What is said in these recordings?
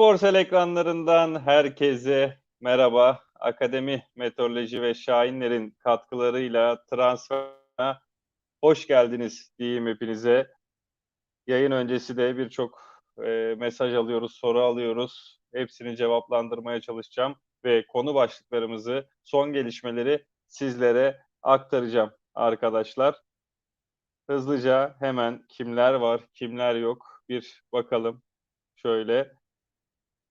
Sporsel ekranlarından herkese merhaba. Akademi Meteoroloji ve Şahinler'in katkılarıyla transferine hoş geldiniz diyeyim hepinize. Yayın öncesi de birçok e, mesaj alıyoruz, soru alıyoruz. Hepsini cevaplandırmaya çalışacağım ve konu başlıklarımızı, son gelişmeleri sizlere aktaracağım arkadaşlar. Hızlıca hemen kimler var, kimler yok bir bakalım. Şöyle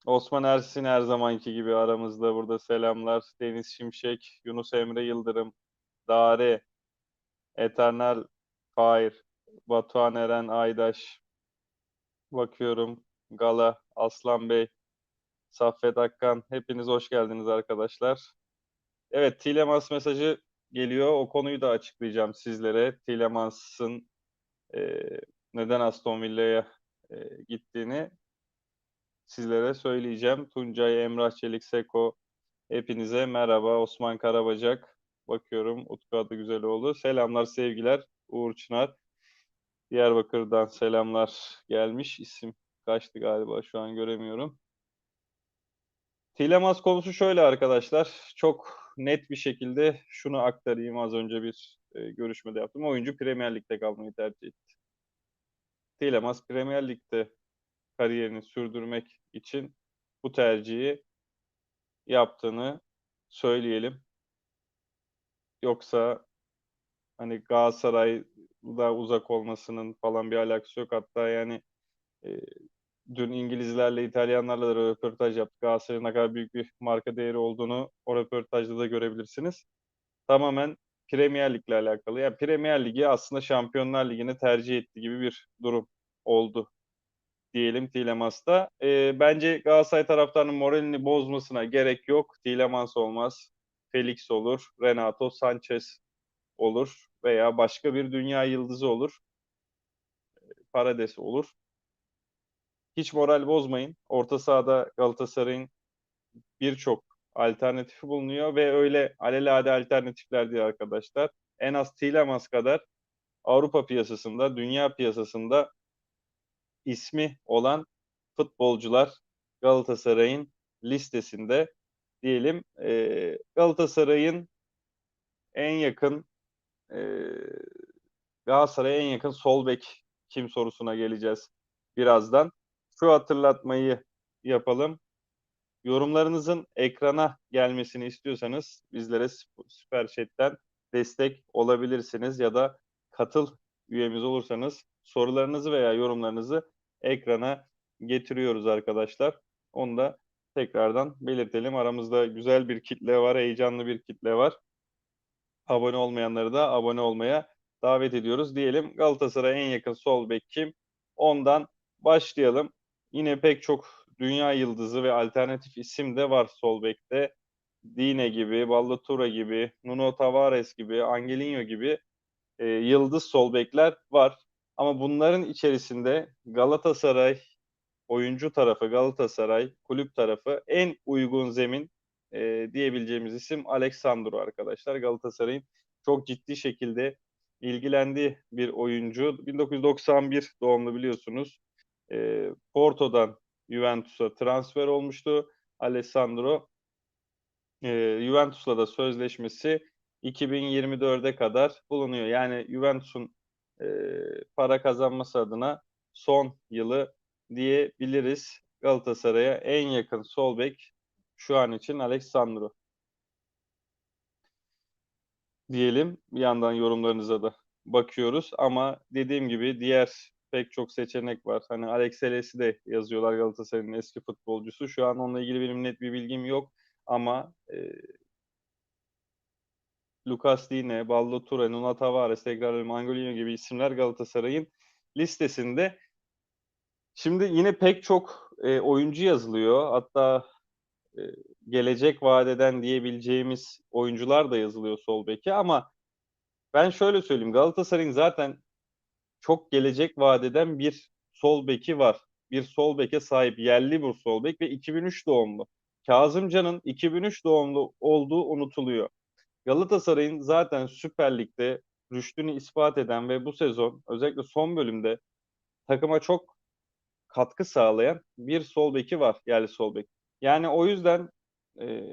Osman Ersin her zamanki gibi aramızda burada selamlar. Deniz Şimşek, Yunus Emre Yıldırım, Dare, Eternal Fire, Batuhan Eren Aydaş, bakıyorum Gala, Aslan Bey, Saffet Akkan. Hepiniz hoş geldiniz arkadaşlar. Evet, Tilemans mesajı geliyor. O konuyu da açıklayacağım sizlere. Tilemans'ın e, neden Aston Villa'ya e, gittiğini sizlere söyleyeceğim. Tuncay, Emrah Çelik, Seko hepinize merhaba. Osman Karabacak. Bakıyorum Utku adı güzel oldu. Selamlar, sevgiler. Uğur Çınar. Diyarbakır'dan selamlar gelmiş. İsim kaçtı galiba şu an göremiyorum. Tilemans konusu şöyle arkadaşlar. Çok net bir şekilde şunu aktarayım. Az önce bir e, görüşmede yaptım. Oyuncu Premier Lig'de kalmayı tercih etti. Tilemans Premier Lig'de kariyerini sürdürmek için bu tercihi yaptığını söyleyelim. Yoksa hani Galatasaray'da uzak olmasının falan bir alakası yok. Hatta yani e, dün İngilizlerle, İtalyanlarla da röportaj yaptık. Galatasaray'ın ne kadar büyük bir marka değeri olduğunu o röportajda da görebilirsiniz. Tamamen Premier Lig'le alakalı. Yani Premier Ligi aslında Şampiyonlar Ligi'ni tercih ettiği gibi bir durum oldu diyelim Tielemanns'ta. E, bence Galatasaray taraftarının moralini bozmasına gerek yok. Tielemans olmaz. Felix olur, Renato Sanchez olur veya başka bir dünya yıldızı olur. Parades olur. Hiç moral bozmayın. Orta sahada Galatasaray'ın birçok alternatifi bulunuyor ve öyle alelade alternatifler değil arkadaşlar. En az Tielemans kadar Avrupa piyasasında, dünya piyasasında ismi olan futbolcular Galatasaray'ın listesinde diyelim. E, Galatasaray'ın en yakın e, Galatasaray'a en yakın sol bek kim sorusuna geleceğiz birazdan. Şu hatırlatmayı yapalım. Yorumlarınızın ekrana gelmesini istiyorsanız bizlere Süper Chat'ten destek olabilirsiniz ya da katıl üyemiz olursanız sorularınızı veya yorumlarınızı ekrana getiriyoruz arkadaşlar. Onu da tekrardan belirtelim. Aramızda güzel bir kitle var, heyecanlı bir kitle var. Abone olmayanları da abone olmaya davet ediyoruz. Diyelim Galatasaray'a en yakın sol bek kim? Ondan başlayalım. Yine pek çok dünya yıldızı ve alternatif isim de var sol bekte. Dine gibi, Ballatura gibi, Nuno Tavares gibi, Angelinho gibi e, yıldız sol bekler var. Ama bunların içerisinde Galatasaray oyuncu tarafı, Galatasaray kulüp tarafı en uygun zemin e, diyebileceğimiz isim Alexandro arkadaşlar. Galatasaray'ın çok ciddi şekilde ilgilendiği bir oyuncu. 1991 doğumlu biliyorsunuz. E, Porto'dan Juventus'a transfer olmuştu. Alessandro e, Juventus'la da sözleşmesi 2024'e kadar bulunuyor. Yani Juventus'un e, para kazanması adına son yılı diyebiliriz. Galatasaray'a en yakın sol bek şu an için Alexandro. Diyelim bir yandan yorumlarınıza da bakıyoruz ama dediğim gibi diğer pek çok seçenek var. Hani Alex Eles'i de yazıyorlar Galatasaray'ın eski futbolcusu. Şu an onunla ilgili benim net bir bilgim yok ama e, Lucas Digne, Baldo Ture, Nuno Tavares, tekrar Mangolino gibi isimler Galatasaray'ın listesinde. Şimdi yine pek çok e, oyuncu yazılıyor. Hatta e, gelecek vadeden diyebileceğimiz oyuncular da yazılıyor sol beki ama ben şöyle söyleyeyim Galatasaray'ın zaten çok gelecek vadeden bir sol beki var. Bir sol beke sahip yerli bir sol bek ve 2003 doğumlu. Kazımcan'ın 2003 doğumlu olduğu unutuluyor. Galatasaray'ın zaten Süper Lig'de rüştünü ispat eden ve bu sezon özellikle son bölümde takıma çok katkı sağlayan bir sol beki var yerli sol bek. Yani o yüzden e,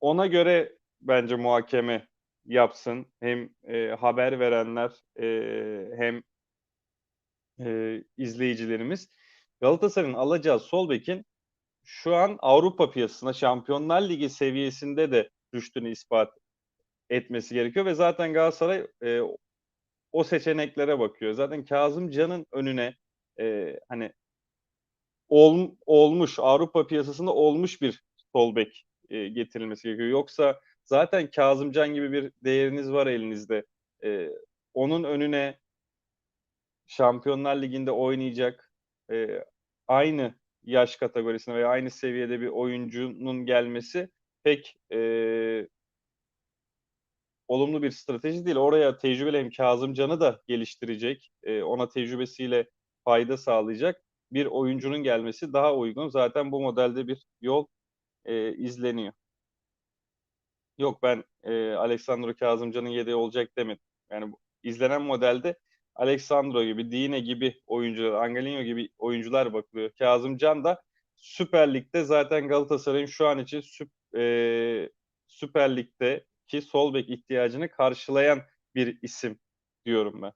ona göre bence muhakeme yapsın. Hem e, haber verenler e, hem e, izleyicilerimiz. Galatasaray'ın alacağı sol bekin şu an Avrupa piyasasına Şampiyonlar Ligi seviyesinde de düştüğünü ispat etmesi gerekiyor ve zaten Galatasaray e, o seçeneklere bakıyor. Zaten Kazım Can'ın önüne e, hani ol, olmuş Avrupa piyasasında olmuş bir sol bek e, getirilmesi gerekiyor. Yoksa zaten Kazımcan gibi bir değeriniz var elinizde. E, onun önüne Şampiyonlar Ligi'nde oynayacak e, aynı yaş kategorisinde veya aynı seviyede bir oyuncunun gelmesi pek e, olumlu bir strateji değil. Oraya tecrübeli hem Kazımcan'ı da geliştirecek, e, ona tecrübesiyle fayda sağlayacak bir oyuncunun gelmesi daha uygun. Zaten bu modelde bir yol e, izleniyor. Yok ben e, Alexandro Kazımcan'ın yedeği olacak demedim. Yani bu, izlenen modelde Alexandro gibi, Dine gibi oyuncular, Angelino gibi oyuncular bakılıyor. Kazımcan da Süper Lig'de zaten Galatasaray'ın şu an için süp, e, Süper Lig'de ki sol bek ihtiyacını karşılayan bir isim diyorum ben.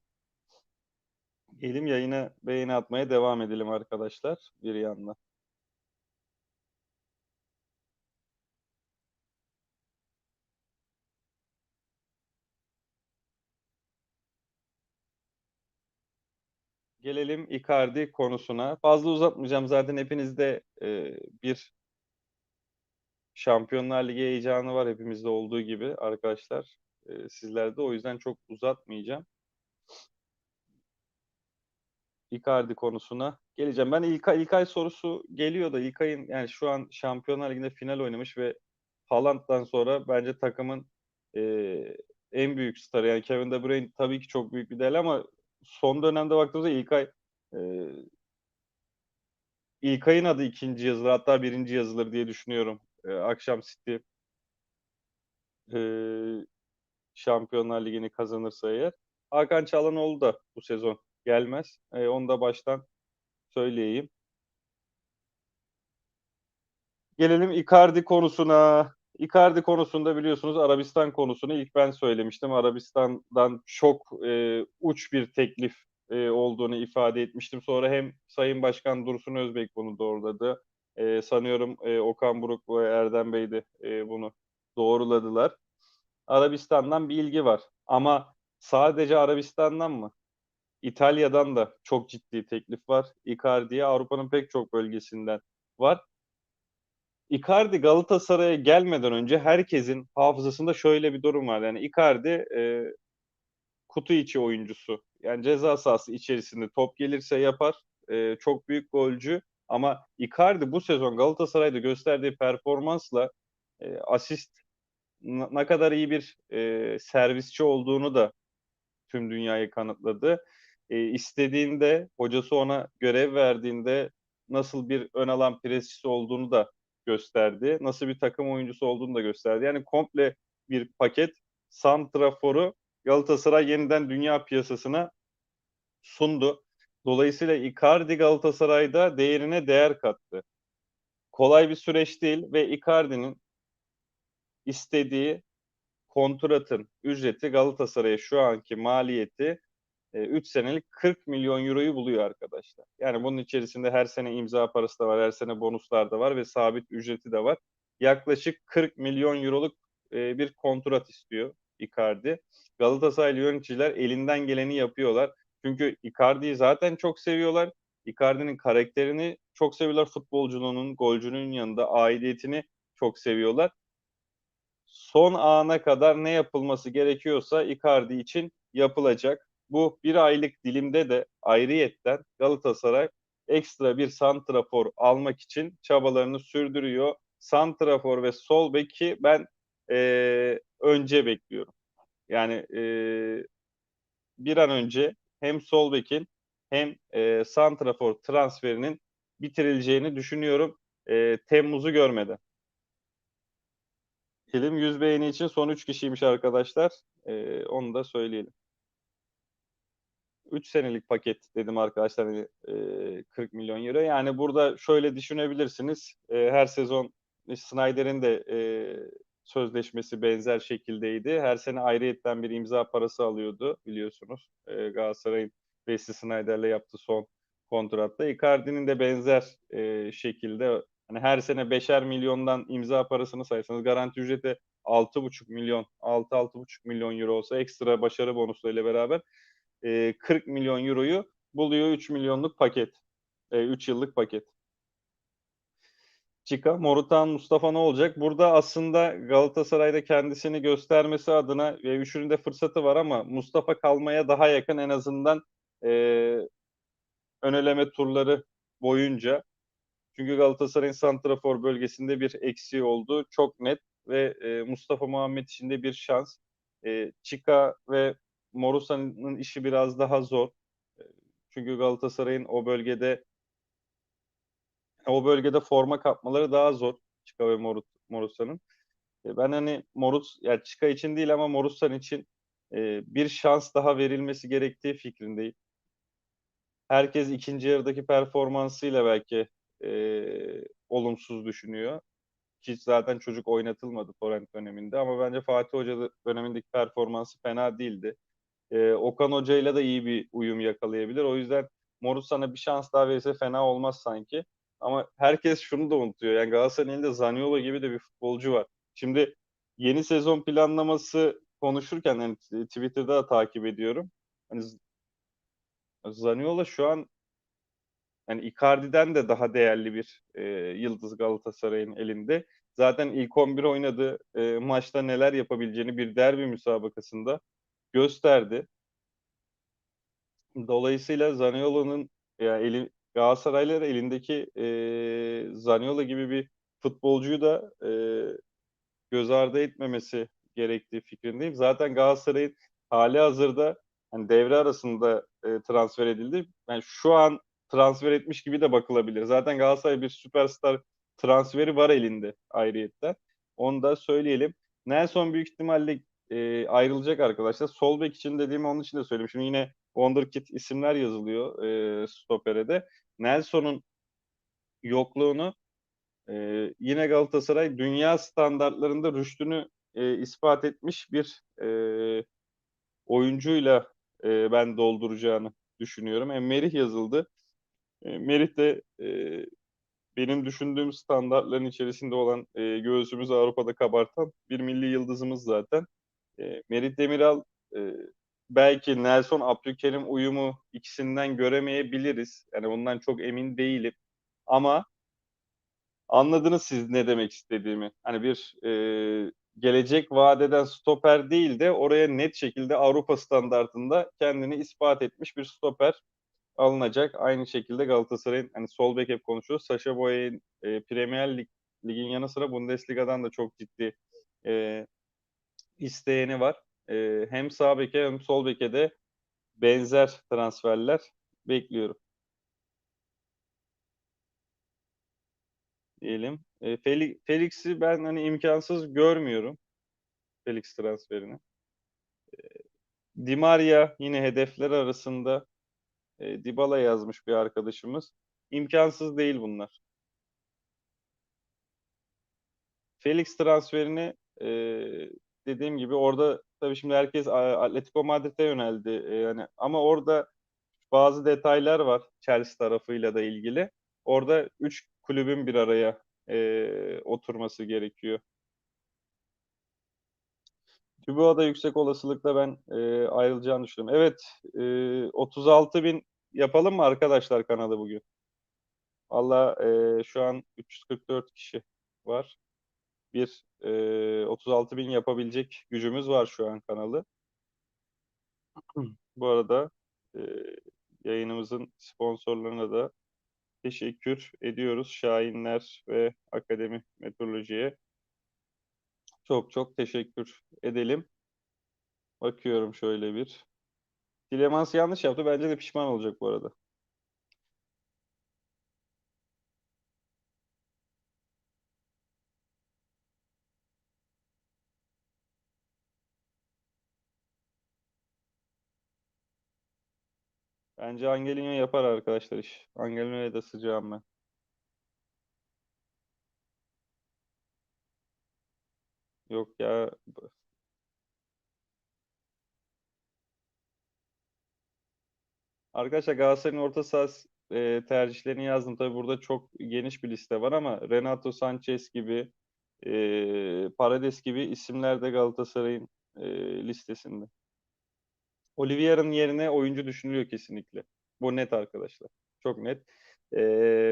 Elim yayına beğeni atmaya devam edelim arkadaşlar bir yandan. Gelelim Icardi konusuna. Fazla uzatmayacağım zaten hepinizde e, bir Şampiyonlar Ligi heyecanı var hepimizde olduğu gibi arkadaşlar. E, sizlerde o yüzden çok uzatmayacağım. Icardi konusuna geleceğim. Ben İlkay, İlkay sorusu geliyor da İlkay'ın yani şu an Şampiyonlar Ligi'nde final oynamış ve Haaland'dan sonra bence takımın e, en büyük starı. Yani Kevin De Bruyne tabii ki çok büyük bir değer ama son dönemde baktığımızda İlkay e, İlkay'ın adı ikinci yazılır hatta birinci yazılır diye düşünüyorum. E, akşam City e, Şampiyonlar Ligi'ni kazanırsa eğer. Hakan Çalhanoğlu da bu sezon gelmez. E, onu da baştan söyleyeyim. Gelelim Icardi konusuna. Icardi konusunda biliyorsunuz Arabistan konusunu ilk ben söylemiştim. Arabistan'dan çok e, uç bir teklif e, olduğunu ifade etmiştim. Sonra hem Sayın Başkan Dursun Özbek bunu doğruladı. E, sanıyorum e, Okan Buruk ve Erdem Bey de e, bunu doğruladılar. Arabistan'dan bir ilgi var. Ama sadece Arabistan'dan mı? İtalya'dan da çok ciddi teklif var. Icardi'ye Avrupa'nın pek çok bölgesinden var. Icardi Galatasaray'a gelmeden önce herkesin hafızasında şöyle bir durum var. Yani Icardi e, kutu içi oyuncusu. Yani ceza sahası içerisinde top gelirse yapar. E, çok büyük golcü. Ama Icardi bu sezon Galatasaray'da gösterdiği performansla e, asist ne kadar iyi bir e, servisçi olduğunu da tüm dünyayı kanıtladı. E, istediğinde, hocası ona görev verdiğinde nasıl bir ön alan presçisi olduğunu da gösterdi. Nasıl bir takım oyuncusu olduğunu da gösterdi. Yani komple bir paket Santrafor'u Galatasaray yeniden dünya piyasasına sundu. Dolayısıyla Icardi Galatasaray'da değerine değer kattı. Kolay bir süreç değil ve Icardi'nin istediği kontratın ücreti Galatasaray'a şu anki maliyeti 3 e, senelik 40 milyon euroyu buluyor arkadaşlar. Yani bunun içerisinde her sene imza parası da var, her sene bonuslar da var ve sabit ücreti de var. Yaklaşık 40 milyon euroluk e, bir kontrat istiyor Icardi. Galatasaraylı yöneticiler elinden geleni yapıyorlar. Çünkü Icardi'yi zaten çok seviyorlar. Icardi'nin karakterini çok seviyorlar. Futbolculuğunun, golcünün yanında aidiyetini çok seviyorlar. Son ana kadar ne yapılması gerekiyorsa Icardi için yapılacak. Bu bir aylık dilimde de ayrıyetten Galatasaray ekstra bir santrafor almak için çabalarını sürdürüyor. Santrafor ve sol beki ben e, önce bekliyorum. Yani e, bir an önce hem sol bekin hem e, santrafor transferinin bitirileceğini düşünüyorum. E, Temmuz'u görmeden. Film 100 beğeni için son 3 kişiymiş arkadaşlar. E, onu da söyleyelim. 3 senelik paket dedim arkadaşlar hani, e, 40 milyon euro. Yani burada şöyle düşünebilirsiniz. E, her sezon Snyder'in de e, sözleşmesi benzer şekildeydi. Her sene ayrıyetten bir imza parası alıyordu biliyorsunuz. E, Galatasaray'ın Wesley Snyder'le yaptığı son kontratta. Icardi'nin de benzer e, şekilde hani her sene beşer milyondan imza parasını saysanız garanti ücreti 6,5 milyon, 6-6,5 milyon euro olsa ekstra başarı bonuslarıyla beraber e, 40 milyon euroyu buluyor 3 milyonluk paket. E, 3 yıllık paket. Çika, Morutan, Mustafa ne olacak? Burada aslında Galatasaray'da kendisini göstermesi adına ve üçünün de fırsatı var ama Mustafa kalmaya daha yakın en azından e, öneleme turları boyunca. Çünkü Galatasaray'ın santrafor bölgesinde bir eksiği oldu. Çok net ve e, Mustafa Muhammed için de bir şans. E, Çika ve Morusa'nın işi biraz daha zor. E, çünkü Galatasaray'ın o bölgede o bölgede forma kapmaları daha zor. Çika ve Morut, Morusa'nın. E, ben hani Morus, yani Çika için değil ama Morusan için e, bir şans daha verilmesi gerektiği fikrindeyim. Herkes ikinci yarıdaki performansıyla belki e, olumsuz düşünüyor. Hiç zaten çocuk oynatılmadı Torrent döneminde ama bence Fatih Hoca dönemindeki performansı fena değildi. E, Okan Hoca ile de iyi bir uyum yakalayabilir. O yüzden Morus sana bir şans daha verirse fena olmaz sanki. Ama herkes şunu da unutuyor. Yani Galatasaray'ın elinde Zaniolo gibi de bir futbolcu var. Şimdi yeni sezon planlaması konuşurken hani Twitter'da da takip ediyorum. Hani Zaniolo şu an yani Icardi'den de daha değerli bir e, yıldız Galatasaray'ın elinde. Zaten ilk 11 oynadı e, maçta neler yapabileceğini bir derbi müsabakasında gösterdi. Dolayısıyla Zaniolo'nun yani eli, Galatasaraylılar elindeki e, Zaniolo gibi bir futbolcuyu da e, göz ardı etmemesi gerektiği fikrindeyim. Zaten Galatasaray'ın hali hazırda hani devre arasında e, transfer edildi. Yani şu an transfer etmiş gibi de bakılabilir. Zaten Galatasaray bir süperstar transferi var elinde ayrıyetten. Onu da söyleyelim. Nelson büyük ihtimalle e, ayrılacak arkadaşlar. Sol bek için dediğimi onun için de söyleyeyim. Şimdi yine Wonderkid isimler yazılıyor e, stopere de. Nelson'un yokluğunu e, yine Galatasaray dünya standartlarında rüştünü e, ispat etmiş bir e, oyuncuyla e, ben dolduracağını düşünüyorum. E, Merih yazıldı. E, Merih de e, benim düşündüğüm standartların içerisinde olan e, göğsümüzü Avrupa'da kabartan bir milli yıldızımız zaten. E, Merih Demiral e, belki Nelson Abdülkerim uyumu ikisinden göremeyebiliriz. Yani bundan çok emin değilim. Ama anladınız siz ne demek istediğimi. Hani bir e, gelecek vadeden stoper değil de oraya net şekilde Avrupa standartında kendini ispat etmiş bir stoper alınacak. Aynı şekilde Galatasaray'ın hani sol bek hep konuşuyoruz. Saşa Boya'nın e, Premier Lig, Lig'in yanı sıra Bundesliga'dan da çok ciddi e, isteyeni var. E, hem sağ beke hem sol beke de benzer transferler bekliyorum. Diyelim. E, Felix'i ben hani imkansız görmüyorum. Felix transferini. E, Di Maria yine hedefler arasında e, Dybala yazmış bir arkadaşımız. İmkansız değil bunlar. Felix transferini e, dediğim gibi orada tabii şimdi herkes Atletico Madrid'e yöneldi. E, yani ama orada bazı detaylar var Chelsea tarafıyla da ilgili. Orada üç kulübün bir araya e, oturması gerekiyor. TÜBİA da yüksek olasılıkla ben e, ayrılacağını düşünüyorum. Evet, e, 36 bin yapalım mı arkadaşlar kanalı bugün? Valla e, şu an 344 kişi var. Bir e, 36 bin yapabilecek gücümüz var şu an kanalı. Bu arada e, yayınımızın sponsorlarına da teşekkür ediyoruz. Şahinler ve Akademi Meteoroloji'ye çok çok teşekkür edelim. Bakıyorum şöyle bir. Tilemans yanlış yaptı. Bence de pişman olacak bu arada. Bence Angelino yapar arkadaşlar iş. Angelino'ya da sıcağım ben. Yok ya Arkadaşlar Galatasaray'ın orta saha e, tercihlerini yazdım. Tabii burada çok geniş bir liste var ama Renato Sanchez gibi, e, Paredes gibi isimler de Galatasaray'ın e, listesinde. Oliveira'nın yerine oyuncu düşünülüyor kesinlikle. Bu net arkadaşlar. Çok net. E,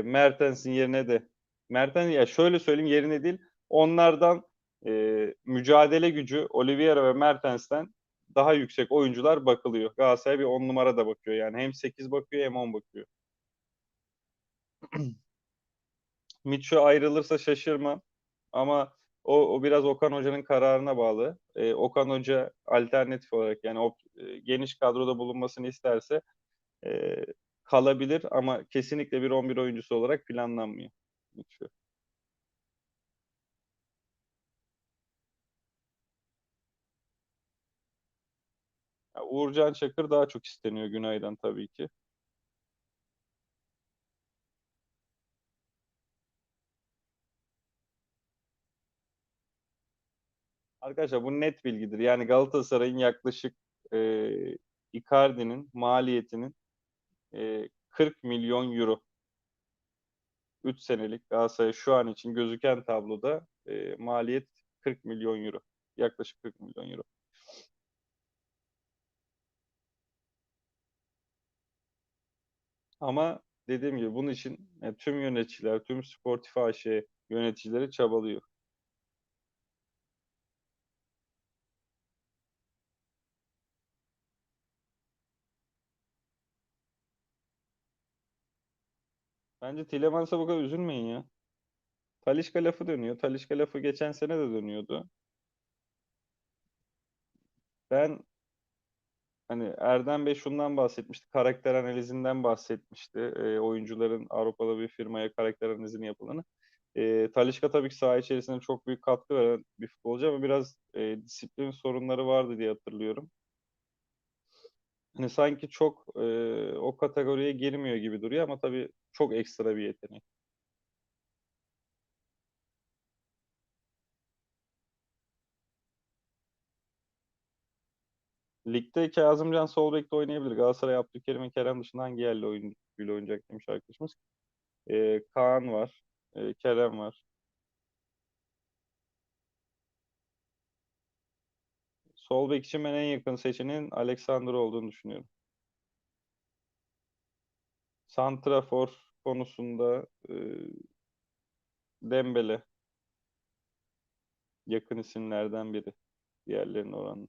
Mertens'in yerine de Mertens ya şöyle söyleyeyim yerine değil. Onlardan e, mücadele gücü Oliveira ve Mertens'ten daha yüksek oyuncular bakılıyor. Galatasaray bir 10 numara da bakıyor yani. Hem 8 bakıyor hem 10 bakıyor. Mitchell ayrılırsa şaşırmam. Ama o, o biraz Okan Hoca'nın kararına bağlı. Ee, Okan Hoca alternatif olarak yani o e, geniş kadroda bulunmasını isterse e, kalabilir ama kesinlikle bir 11 oyuncusu olarak planlanmıyor. Ya Uğurcan Çakır daha çok isteniyor Günay'dan tabii ki. Arkadaşlar bu net bilgidir. Yani Galatasaray'ın yaklaşık e, Icardi'nin maliyetinin e, 40 milyon euro. 3 senelik Galatasaray şu an için gözüken tabloda e, maliyet 40 milyon euro. Yaklaşık 40 milyon euro. Ama dediğim gibi bunun için e, tüm yöneticiler, tüm Sportif AŞ yöneticileri çabalıyor. Bence Tilemans'a bu kadar üzülmeyin ya. Talisca lafı dönüyor. Talisca lafı geçen sene de dönüyordu. Ben hani Erdem Bey şundan bahsetmişti. Karakter analizinden bahsetmişti. E, oyuncuların Avrupa'da bir firmaya karakter analizini yapılanı. E, Talisca tabii ki saha içerisinde çok büyük katkı veren bir futbolcu ama biraz e, disiplin sorunları vardı diye hatırlıyorum. Hani sanki çok e, o kategoriye girmiyor gibi duruyor ama tabii çok ekstra bir yetenek. Ligde Kazımcan sol bekte oynayabilir. Galatasaray Abdülkerim ve Kerem dışında hangi yerli oyuncuyla oynayacak demiş arkadaşımız. E, Kaan var. E, Kerem var. Sol bek için ben en yakın seçeneğin Alexander olduğunu düşünüyorum. Santrafor konusunda e, Dembele yakın isimlerden biri diğerlerine oranla.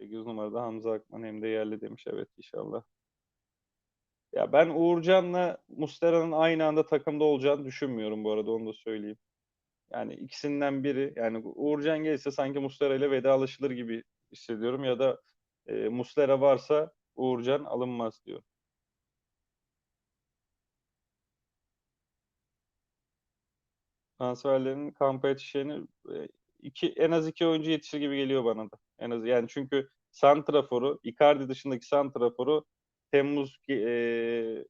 8 numarada Hamza Akman hem de yerli demiş. Evet inşallah. Ya ben Uğurcan'la Mustera'nın aynı anda takımda olacağını düşünmüyorum bu arada onu da söyleyeyim. Yani ikisinden biri yani Uğurcan gelirse sanki Mustera ile vedalaşılır gibi hissediyorum ya da e, Mustera varsa Uğurcan alınmaz diyor. Transferlerin kampaya yetişeceğini e, iki, en az iki oyuncu yetişir gibi geliyor bana da. En az yani çünkü Santrafor'u, Icardi dışındaki Santrafor'u Temmuz e,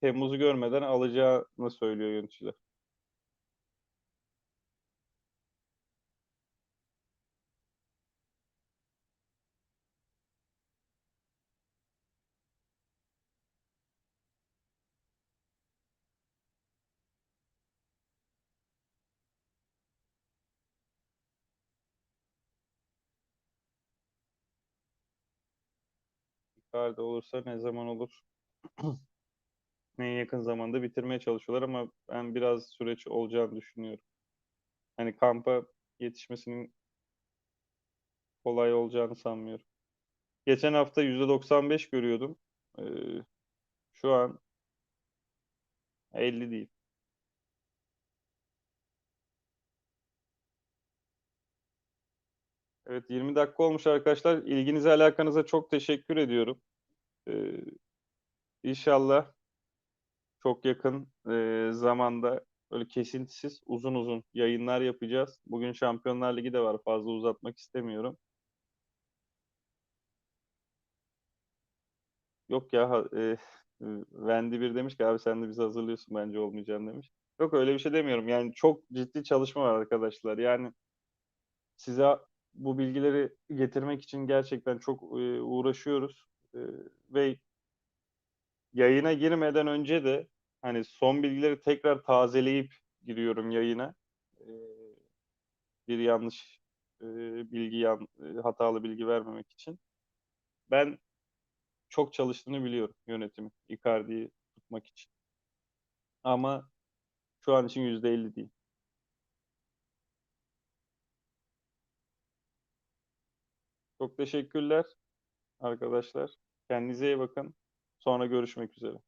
Temmuz'u görmeden alacağını söylüyor yöneticiler. Icardi olursa ne zaman olur? en yakın zamanda bitirmeye çalışıyorlar ama ben biraz süreç olacağını düşünüyorum. Hani kampa yetişmesinin kolay olacağını sanmıyorum. Geçen hafta %95 görüyordum. Ee, şu an 50 değil. Evet 20 dakika olmuş arkadaşlar. İlginize alakanıza çok teşekkür ediyorum. Ee, inşallah çok yakın e, zamanda böyle kesintisiz uzun uzun yayınlar yapacağız. Bugün Şampiyonlar Ligi de var. Fazla uzatmak istemiyorum. Yok ya e, Wendy bir demiş ki abi sen de bizi hazırlıyorsun bence olmayacağını demiş. Yok öyle bir şey demiyorum. Yani çok ciddi çalışma var arkadaşlar. Yani size bu bilgileri getirmek için gerçekten çok e, uğraşıyoruz. E, ve yayına girmeden önce de hani son bilgileri tekrar tazeleyip giriyorum yayına. E, bir yanlış e, bilgi, yan, e, hatalı bilgi vermemek için. Ben çok çalıştığını biliyorum yönetimi Icardi'yi tutmak için. Ama şu an için %50 değil. Çok teşekkürler arkadaşlar. Kendinize iyi bakın. Sonra görüşmek üzere.